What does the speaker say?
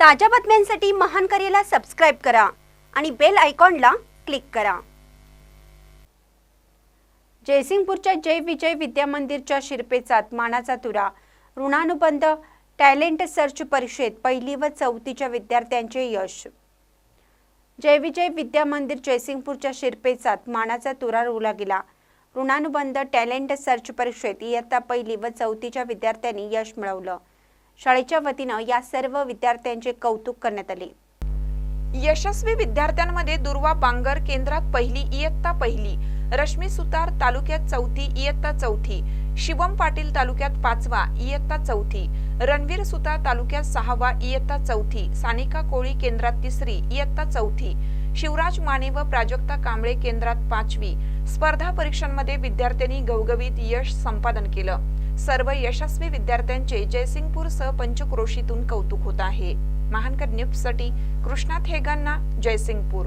ताज्या बातम्यांसाठी महान करेला सबस्क्राईब करा आणि बेल आयकॉनला क्लिक करा. जयसिंगपूरच्या जय विजय विद्या मंदिरच्या शिरपेचात मानाचा तुरा ऋणानुबंध टॅलेंट सर्च परिषद पहिली व चौथीच्या विद्यार्थ्यांचे यश. जय विजय विद्या मंदिर जयसिंगपूरच्या शिरपेचात मानाचा तुरा रोवला गेला. ऋणानुबंध टॅलेंट सर्च परिषद इयत्ता पहिली व चौथीच्या विद्यार्थ्यांनी यश मिळवलं. शाळेच्या वतीनं या सर्व विद्यार्थ्यांचे कौतुक करण्यात आले. यशस्वी विद्यार्थ्यांमध्ये दुर्वा बांगर केंद्रात पहिली इयत्ता पहिली रश्मी सुतार तालुक्यात चौथी इयत्ता चौथी शिवम पाटील तालुक्यात पाचवा इयत्ता चौथी रणवीर सुतार तालुक्यात सहावा इयत्ता चौथी सानिका कोळी केंद्रात तिसरी इयत्ता चौथी शिवराज माने व प्राजक्ता कांबळे केंद्रात पाचवी स्पर्धा परीक्षांमध्ये विद्यार्थ्यांनी गवगवीत यश संपादन केलं. सर्व यशस्वी विद्यार्थ्यांचे जयसिंगपूर सह पंचक्रोशीतून कौतुक होत आहे. महानकर न्यूजसाठी कृष्णा थेगांना जयसिंगपूर.